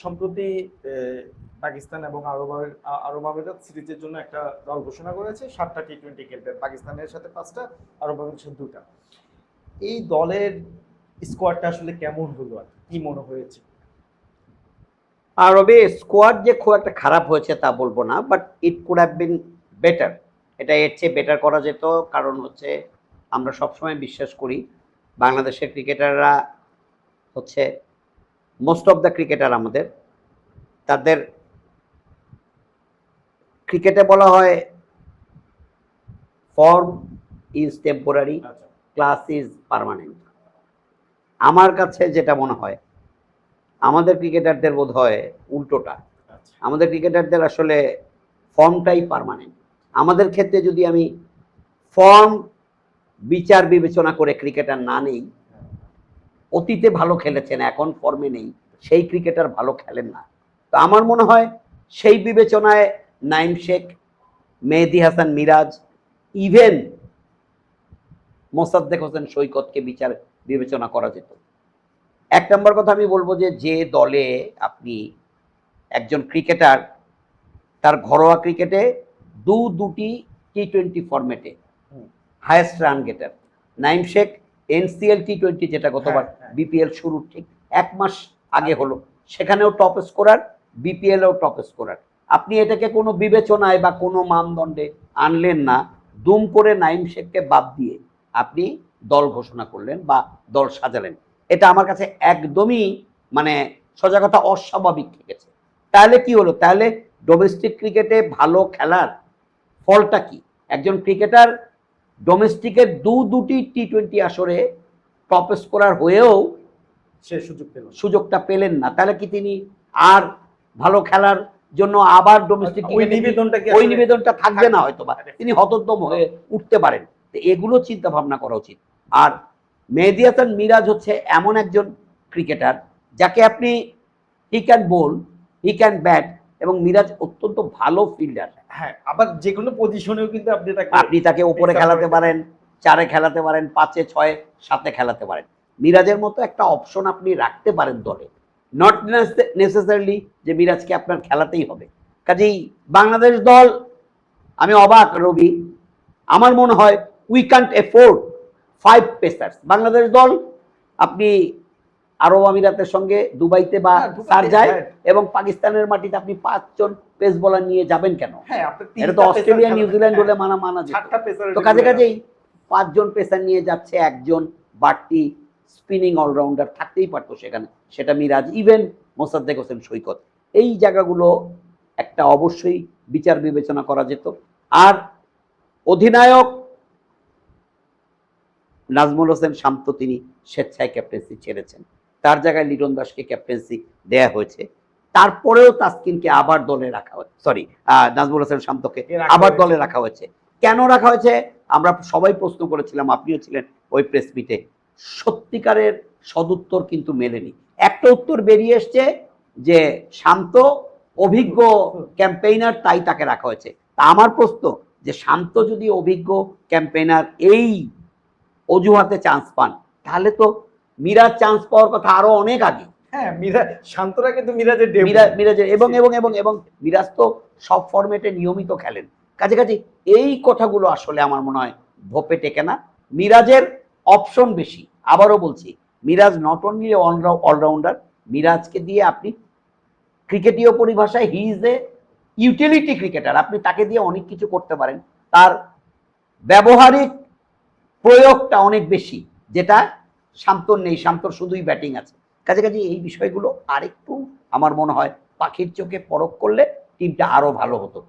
সম্প্রতি পাকিস্তান এবং আরব আরব আমিরাত সিরিজের জন্য একটা দল ঘোষণা করেছে, সাতটা টি টোয়েন্টি খেলবে। পাকিস্তানের সাথে পাঁচটা, আরব আমিরাতের দুটা। এই দলের স্কোয়াডটা আসলে কেমন হলো আর কি মনে হয়েছে? আরবে স্কোয়াড যে খুব একটা খারাপ হয়েছে তা বলব না but it could have been better এটা এর চেয়ে বেটার করা যেত, কারণ হচ্ছে আমরা সবসময় বিশ্বাস করি, বাংলাদেশের ক্রিকেটাররা হচ্ছে মোস্ট অফ দ্য ক্রিকেটার আমাদের। তাদের ক্রিকেটে বলা হয় form is temporary class is permanent আমার কাছে যেটা মনে হয় আমাদের ক্রিকেটারদের বোধ হয় উল্টোটা। আচ্ছা। আমাদের ক্রিকেটারদের আসলে ফর্মটাই পার্মানেন্ট আমাদের ক্ষেত্রে যদি আমি ফর্ম বিচার বিবেচনা করে ক্রিকেটার না নেই অতীতে ভালো খেলেছেন, এখন ফর্মে নেই। সেই ক্রিকেটার ভালো খেলেন না। তো আমার মনে হয় সেই বিবেচনায় নাইম শেখ, মেহেদি হাসান মিরাজ ইভেন মোসাদ্দেক হোসেন সৈকতকে বিচার, বিবেচনা করা যেত। এক নম্বর কথা আমি বলব যে যে দলে আপনি একজন ক্রিকেটার তার ঘরোয়া ক্রিকেটে দু দুটি টি টোয়েন্টি ফরম্যাটে হুম। Highest run getter Naim Sheikh NCL T twenty যেটা গতবার হ্যাঁ, হ্যাঁ। বিপিএল শুরুর ঠিক এক মাস আগে হলো সেখানেও টপ স্কোরার বিপিএলেও টপ স্কোরার আপনি এটাকে কোনো বিবেচনায় বা কোনো মানদণ্ডে আনলেন না দুম করে নাইম শেখকে বাদ দিয়ে আপনি দল ঘোষণা করলেন বা দল সাজালেন। এটা আমার কাছে একদমই মানে সজাগতা অস্বাভাবিক ঠেকেছে তাহলে কি হলো? তাহলে ডোমেস্টিক ক্রিকেটে ভালো খেলার ফলটা কি? একজন ক্রিকেটার ডোমেস্টিকের দু দুটি টি টোয়েন্টি আসরে টপ স্কোরার হয়েও সে সুযোগ পেল সুযোগটা পেলেন না। তাহলে কি তিনি আর ভালো খেলার জন্য আবার ডোমেস্টিক ওই নিবেদনটা ওই নিবেদনটা থাকবে না হয়তো বা তিনি হতোদ্যম হয়ে উঠতে পারেন। তো এগুলো চিন্তা ভাবনা করা উচিত। আর মেহেদি হাসান মিরাজ হচ্ছে এমন একজন ক্রিকেটার যাকে আপনি he can bowl he can bat এবং মিরাজ অত্যন্ত ভালো ফিল্ডার হ্যাঁ আবার যে কোনো পজিশনেও কিন্তু আপনি তাকে আপনি তাকে উপরে খেলাতে পারেন চারে খেলাতে পারেন পাঁচে ছয়ে সাতে খেলাতে পারেন। মিরাজের মতো একটা অপশন আপনি রাখতে পারেন দলে। নট নেসেসারিলি যে মিরাজকে আপনার খেলাতেই হবে। কাজেই বাংলাদেশ দল আমি অবাক রবি আমার মনে হয় we can't afford five pacers Bangladesh দল আপনি আরব আমিরাতের সঙ্গে দুবাইতে বা হ্যাঁ, সারজায় হ্যাঁ। এবং পাকিস্তানের মাটিতে আপনি পাঁচজন পেস বলার নিয়ে যাবেন কেন? হ্যাঁ এটা তো অস্ট্রেলিয়া নিউজিল্যান্ড হলে হ্যাঁ, মানা মানা তো কাজে কাজেই পাঁচজন পেসার নিয়ে যাচ্ছে একজন বাড়তি স্পিনিং অলরাউন্ডার থাকতেই পারতো সেখানে সেটা মিরাজ ইভেন মোসাদ্দেক হোসেন সৈকত। এই জায়গাগুলো একটা অবশ্যই বিচার বিবেচনা করা যেত। আর অধিনায়ক নাজমুল হোসেন শান্ত তিনি স্বেচ্ছায় ক্যাপ্টেন্সি ছেড়েছেন। তার জায়গায় লিটন দাসকে ক্যাপ্টেন্সি দেয়া হয়েছে। তারপরেও তাসকিনকে আবার দলে রাখা হয়েছে। সরি নাজমুল হোসেন শান্তকে আবার দলে রাখা হয়েছে। কেন রাখা হয়েছে? আমরা সবাই প্রশ্ন করেছিলাম আপনিও ছিলেন ওই প্রেস মিটে সত্যিকারের সদুত্তর কিন্তু মেলেনি। একটা উত্তর বেরিয়ে এসছে যে শান্ত অভিজ্ঞ ক্যাম্পেইনার তাই তাকে রাখা হয়েছে। তা আমার প্রশ্ন যে শান্ত যদি অভিজ্ঞ ক্যাম্পেইনার এই অজুহাতে চান্স পান তাহলে তো মিরাজ চান্স পাওয়ার কথা আরও অনেক আগে। হ্যাঁ মিরাজ শান্তরা কিন্তু মিরাজের মিরাজের এবং এবং এবং এবং মিরাজ তো সব ফরম্যাটে নিয়মিত খেলেন। কাজে কাজে এই কথাগুলো আসলে আমার মনে হয় ভোপে টেকে না। মিরাজের অপশন বেশি। আবারও বলছি মিরাজ নট অনলি অলরাউন্ডার মিরাজকে দিয়ে আপনি ক্রিকেটীয় পরিভাষায় he is a utility cricketer আপনি তাকে দিয়ে অনেক কিছু করতে পারেন। তার ব্যবহারিক প্রয়োগটা অনেক বেশি যেটা শান্তর নেই, শান্তর শুধুই ব্যাটিং আছে। কাজে কাজে এই বিষয়গুলো আরেকটু আমার মনে হয় পাখির চোখে পরখ করলে টিমটা আরও ভালো হতো।